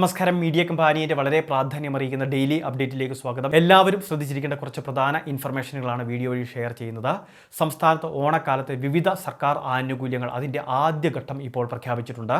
നമസ്കാരം. മീഡിയ കമ്പാനിയുടെ വളരെ പ്രാധാന്യമറിയിക്കുന്ന ഡെയിലി അപ്ഡേറ്റിലേക്ക് സ്വാഗതം. എല്ലാവരും ശ്രദ്ധിച്ചിരിക്കേണ്ട കുറച്ച് പ്രധാന ഇൻഫർമേഷനുകളാണ് വീഡിയോ വഴി ഷെയർ ചെയ്യുന്നത്. സംസ്ഥാനത്ത് ഓണക്കാലത്തെ വിവിധ സർക്കാർ ആനുകൂല്യങ്ങൾ അതിന്റെ ആദ്യഘട്ടം ഇപ്പോൾ പ്രഖ്യാപിച്ചിട്ടുണ്ട്.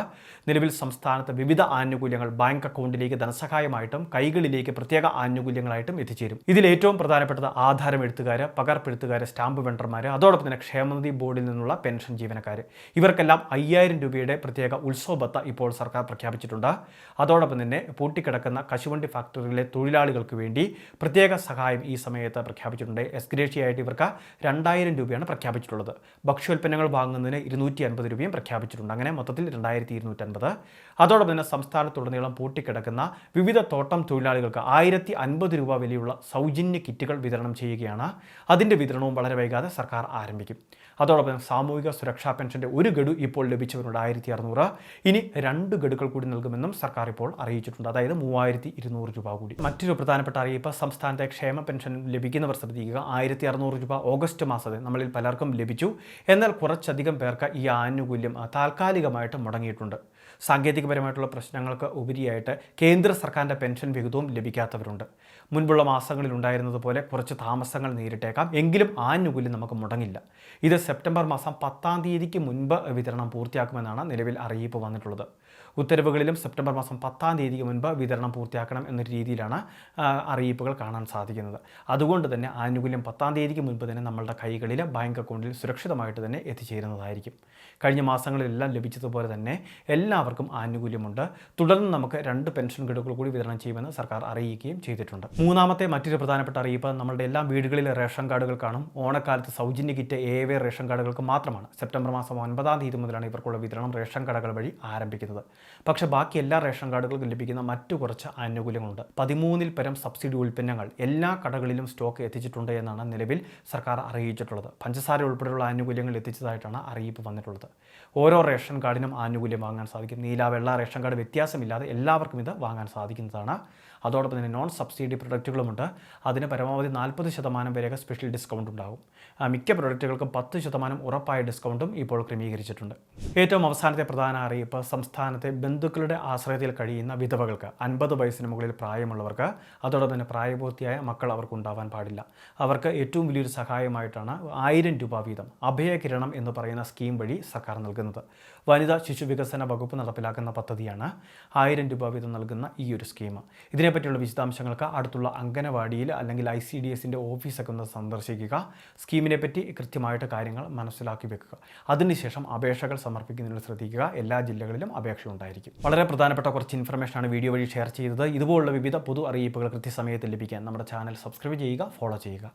നിലവിൽ സംസ്ഥാനത്ത് വിവിധ ആനുകൂല്യങ്ങൾ ബാങ്ക് അക്കൗണ്ടിലേക്ക് ധനസഹായമായിട്ടും കൈകളിലേക്ക് പ്രത്യേക ആനുകൂല്യങ്ങളായിട്ടും എത്തിച്ചേരും. ഇതിൽ ഏറ്റവും പ്രധാനപ്പെട്ടത് ആധാരം എഴുത്തുകാർ പകർപ്പെഴുത്തുകാർ സ്റ്റാമ്പ് വെണ്ടർമാർ അതോടൊപ്പം തന്നെ ക്ഷേമനിധി ബോർഡിൽ നിന്നുള്ള പെൻഷൻ ജീവനക്കാർ ഇവർക്കെല്ലാം അയ്യായിരം രൂപയുടെ പ്രത്യേക ഉത്സവബത്ത ഇപ്പോൾ സർക്കാർ പ്രഖ്യാപിച്ചിട്ടുണ്ട്. അതോടൊപ്പം തന്നെ പൂട്ടിക്കിടക്കുന്ന കശുവണ്ടി ഫാക്ടറിയിലെ തൊഴിലാളികൾക്ക് വേണ്ടി പ്രത്യേക സഹായം ഈ സമയത്ത് പ്രഖ്യാപിച്ചിട്ടുണ്ട്. എസ്ഗ്രേഷിയായിട്ട് ഇവർക്ക് രണ്ടായിരം രൂപയാണ് പ്രഖ്യാപിച്ചിട്ടുള്ളത്. ഭക്ഷ്യോൽപ്പന്നങ്ങൾ വാങ്ങുന്നതിന് ഇരുന്നൂറ്റി അൻപത് രൂപയും പ്രഖ്യാപിച്ചിട്ടുണ്ട്. അങ്ങനെ മൊത്തത്തിൽ രണ്ടായിരത്തി ഇരുന്നൂറ്റൻപത് അതോടൊപ്പം തന്നെ സംസ്ഥാനത്തുടനീളം പൂട്ടിക്കിടക്കുന്ന വിവിധ തോട്ടം തൊഴിലാളികൾക്ക് ആയിരത്തി അൻപത് രൂപ വിലയുള്ള സൗജന്യ കിറ്റുകൾ വിതരണം ചെയ്യുകയാണ്. അതിന്റെ വിതരണവും വളരെ വൈകാതെ സർക്കാർ ആരംഭിക്കും. അതോടൊപ്പം സാമൂഹിക സുരക്ഷാ പെൻഷന്റെ ഒരു ഗഡു ഇപ്പോൾ ലഭിച്ചവരുണ്ട് ആയിരത്തി അറുന്നൂറ് ഇനി രണ്ട് ഗഡുക്കൾ കൂടി നൽകുമെന്നും സർക്കാർ ഇപ്പോൾ അറിയിച്ചിട്ടുണ്ട്. അതായത് മൂവായിരത്തി ഇരുന്നൂറ് രൂപ കൂടി. മറ്റൊരു പ്രധാനപ്പെട്ട അറിയിപ്പ് സംസ്ഥാനത്തെ ക്ഷേമ പെൻഷൻ ലഭിക്കുന്നവർ ശ്രദ്ധിക്കുക. ആയിരത്തി അറുന്നൂറ് രൂപ ഓഗസ്റ്റ് മാസത്തിൽ നമ്മളിൽ പലർക്കും ലഭിച്ചു. എന്നാൽ കുറച്ചധികം പേർക്ക് ഈ ആനുകൂല്യം താൽക്കാലികമായിട്ട് മുടങ്ങിയിട്ടുണ്ട്. സാങ്കേതികപരമായിട്ടുള്ള പ്രശ്നങ്ങൾക്ക് ഉപരിയായിട്ട് കേന്ദ്ര സർക്കാരിന്റെ പെൻഷൻ വിഹിതവും ലഭിക്കാത്തവരുണ്ട്. മുൻപുള്ള മാസങ്ങളിൽ ഉണ്ടായിരുന്നതുപോലെ കുറച്ച് താമസങ്ങൾ നേരിട്ടേക്കാം. എങ്കിലും ആനുകൂല്യം നമുക്ക് മുടങ്ങില്ല. ഇത് സെപ്റ്റംബർ മാസം പത്താം തീയതിക്ക് മുൻപ് വിതരണം പൂർത്തിയാക്കുമെന്നാണ് നിലവിൽ അറിയിപ്പ് വന്നിട്ടുള്ളത്. ഉത്തരവുകളിലും സെപ്റ്റംബർ മാസം പത്താം തീയതിക്ക് മുൻപ് വിതരണം പൂർത്തിയാക്കണം എന്ന രീതിയിലാണ് അറിയിപ്പുകൾ കാണാൻ സാധിക്കുന്നത്. അതുകൊണ്ട് തന്നെ ആനുകൂല്യം പത്താം തീയതിക്ക് മുൻപ് തന്നെ നമ്മളുടെ കൈകളിൽ ബാങ്ക് അക്കൗണ്ടിൽ സുരക്ഷിതമായിട്ട് തന്നെ എത്തിച്ചേരുന്നതായിരിക്കും. കഴിഞ്ഞ മാസങ്ങളിലെല്ലാം ലഭിച്ചതുപോലെ തന്നെ എല്ലാവർക്കും ആനുകൂല്യമുണ്ട്. തുടർന്ന് നമുക്ക് രണ്ട് പെൻഷൻ ഗഡുക്കൾ കൂടി വിതരണം ചെയ്യുമെന്ന് സർക്കാർ അറിയിക്കുകയും ചെയ്തിട്ടുണ്ട്. മൂന്നാമത്തെ മറ്റൊരു പ്രധാനപ്പെട്ട അറിയിപ്പ് നമ്മുടെ എല്ലാ വീടുകളിലെ റേഷൻ കാർഡുകൾ കാണും. ഓണക്കാലത്ത് സൗജന്യ കിറ്റ് ഏവേ റേഷൻ കാർഡുകൾക്ക് മാത്രമാണ്. സെപ്റ്റംബർ മാസം ഒൻപതാം തീയതി മുതലാണ് ഇവർക്കുള്ള വിതരണം റേഷൻ കടകൾ വഴി ആരംഭിക്കുന്നത്. പക്ഷേ ബാക്കി എല്ലാ റേഷൻ കാർഡുകൾക്കും ലഭിക്കുന്ന മറ്റു കുറച്ച് ആനുകൂല്യങ്ങളുണ്ട്. പതിമൂന്നിൽ പരം സബ്സിഡി ഉൽപ്പന്നങ്ങൾ എല്ലാ കടകളിലും സ്റ്റോക്ക് എത്തിച്ചിട്ടുണ്ട് എന്നാണ് നിലവിൽ സർക്കാർ അറിയിച്ചിട്ടുള്ളത്. പഞ്ചസാര ഉൾപ്പെടെയുള്ള ആനുകൂല്യങ്ങൾ എത്തിച്ചതായിട്ടാണ് അറിയിപ്പ് വന്നിട്ടുള്ളത്. ഓരോ റേഷൻ കാർഡിനും ആനുകൂല്യം വാങ്ങാൻ സാധിക്കും നീല വെള്ള റേഷൻ കാർഡ് വ്യത്യാസമില്ലാതെ എല്ലാവർക്കും ഇത് വാങ്ങാൻ സാധിക്കുന്നതാണ്. അതോടൊപ്പം തന്നെ നോൺ സബ്സിഡി പ്രൊഡക്റ്റുകളുമുണ്ട് അതിന് പരമാവധി നാൽപ്പത് ശതമാനം വരെയൊക്കെ സ്പെഷ്യൽ ഡിസ്കൗണ്ട് ഉണ്ടാകും. മിക്ക പ്രൊഡക്റ്റുകൾക്കും പത്ത് ശതമാനം ഉറപ്പായ ഡിസ്കൗണ്ടും ഇപ്പോൾ ക്രമീകരിച്ചിട്ടുണ്ട്. ഏറ്റവും അവസാനത്തെ പ്രധാന അറിയിപ്പ് സംസ്ഥാനത്തെ ബന്ധുക്കളുടെ ആശ്രയത്തിൽ കഴിയുന്ന വിധവകൾക്ക് അൻപത് വയസ്സിന് മുകളിൽ പ്രായമുള്ളവർക്ക് അതോടൊപ്പം തന്നെ പ്രായപൂർത്തിയായ മക്കൾ അവർക്ക് ഉണ്ടാവാൻ പാടില്ല. അവർക്ക് ഏറ്റവും വലിയൊരു സഹായമായിട്ടാണ് ആയിരം രൂപ വീതം അഭയകിരണം എന്ന് പറയുന്ന സ്കീം വഴി സർക്കാർ നൽകുന്നത്. വനിതാ ശിശു വികസന വകുപ്പ് നടപ്പിലാക്കുന്ന പദ്ധതിയാണ് ആയിരം രൂപ വീതം നൽകുന്ന ഈ ഒരു സ്കീം ഇതിനെപ്പറ്റിയുള്ള വിശദാംശങ്ങൾക്ക് അടുത്തുള്ള അംഗനവാടിയിൽ അല്ലെങ്കിൽ ഐ സി ഡി എസിന്റെ ഓഫീസൊക്കെ ഒന്ന് സന്ദർശിക്കുക. സ്കീമിനെ പറ്റി കൃത്യമായിട്ട് കാര്യങ്ങൾ മനസ്സിലാക്കി വെക്കുക. അതിനുശേഷം അപേക്ഷകൾ സമർപ്പിക്കുന്നതിൽ ശ്രദ്ധിക്കുക. എല്ലാ ജില്ലകളിലും അപേക്ഷ ഉണ്ടായിരിക്കും. വളരെ പ്രധാനപ്പെട്ട കുറച്ച് ഇൻഫർമേഷനാണ് വീഡിയോ വഴി ഷെയർ ചെയ്തത്. ഇതുപോലുള്ള വിവിധ പൊതു അറിയിപ്പുകൾ കൃത്യസമയത്ത് ലഭിക്കാൻ നമ്മുടെ ചാനൽ സബ്സ്ക്രൈബ് ചെയ്യുക ഫോളോ ചെയ്യുക.